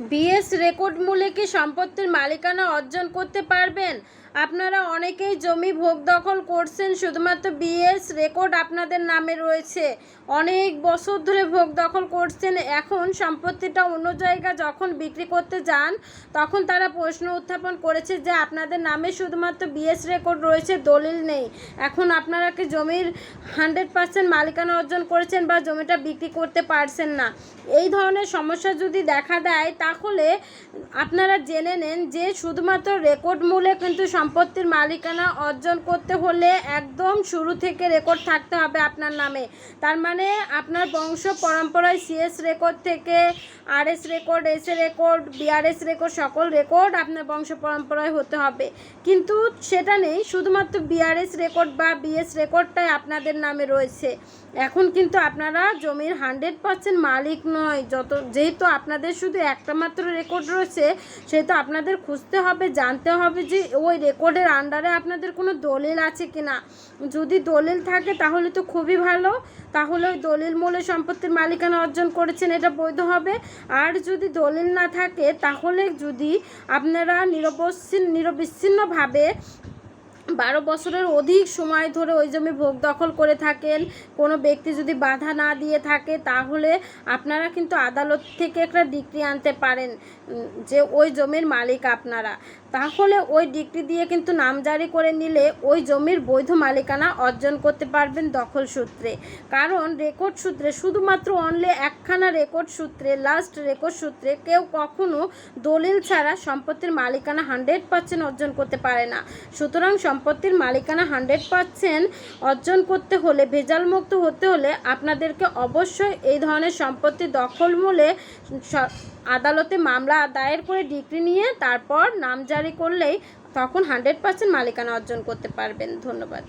BS record মূলে কি সম্পত্তির মালিকানা অর্জন করতে পারবেন? আপনারা অনেকেই জমি ভোগ দখল করছেন, শুধুমাত্র বিএস রেকর্ড আপনাদের নামে রয়েছে। অনেক বছর ধরে ভোগ দখল করছেন, এখন সম্পত্তিটা অন্য জায়গা যখন বিক্রি করতে যান, তখন তারা প্রশ্ন উত্থাপন করেছে যে আপনাদের নামে শুধুমাত্র বিএস রেকর্ড রয়েছে, দলিল নেই। এখন আপনারা কি জমির হান্ড্রেড পার্সেন্ট মালিকানা অর্জন করেছেন বা জমিটা বিক্রি করতে পারছেন না? এই ধরনের সমস্যা যদি দেখা দেয়, তাহলে আপনারা জেনে নেন যে শুধুমাত্র রেকর্ড মূলে কিন্তু সম্পত্তির মালিকানা অর্জন করতে হলে একদম শুরু থেকে রেকর্ড থাকতে হবে আপনার নামে। তার মানে আপনার বংশ পরম্পরায় সিএস রেকর্ড থেকে RS record S record BRS record সকল রেকর্ড আপনার বংশ পরম্পরায় হতে হবে। কিন্তু সেটা নেই, শুধুমাত্র বিআরএস রেকর্ড বা বিএস রেকর্ডটাই আপনাদের নামে রয়েছে। এখন কিন্তু আপনারা জমির হান্ড্রেড পার্সেন্ট মালিক নয়, যত, যেহেতু আপনাদের শুধু একটা মাত্র রেকর্ড রয়েছে, সেহেতু আপনাদের খুঁজতে হবে, জানতে হবে যে ওই রেকর্ডের আন্ডারে আপনাদের কোনো দলিল আছে কি না যদি দলিল থাকে তাহলে তো খুবই ভালো। তাহলে ওই দলিল মূলে সম্পত্তির মালিকানা অর্জন করেছেন, এটা বৈধ হবে। আর যদি দলিল না থাকে, তাহলে যদি আপনারা নিরবচ্ছিন্ন, নিরবিচ্ছিন্নভাবে বারো বছরের অধিক সময় ধরে ওই জমি ভোগ দখল করে থাকেন, কোনো ব্যক্তি যদি বাধা না দিয়ে থাকে, তাহলে আপনারা কিন্তু আদালত থেকে একটা ডিগ্রি আনতে পারেন যে ওই জমির মালিক আপনারা। তাহলে ওই ডিগ্রি দিয়ে কিন্তু নামজারি করে নিলে ওই জমির বৈধ মালিকানা অর্জন করতে পারবেন দখল সূত্রে। কারণ রেকর্ড সূত্রে শুধুমাত্র অনলি একখানা রেকর্ড সূত্রে লাস্ট রেকর্ড সূত্রে কেউ কখনো দলিল ছাড়া সম্পত্তির মালিকানা হান্ড্রেড পার্সেন্ট অর্জন করতে পারে না। সুতরাং সম্পত্তির মালিকানা হান্ড্রেড পার্সেন্ট অর্জন করতে হলে ভেজাল মুক্ত হতে হলে আপনাদেরকে অবশ্যই এই ধরনের সম্পত্তি দখল মূলে আদালতে মামলা দায়ের করে ডিগ্রি নিয়ে তারপর নামজারি করলেই তখন হান্ড্রেড পার্সেন্ট মালিকানা অর্জন করতে পারবেন। ধন্যবাদ।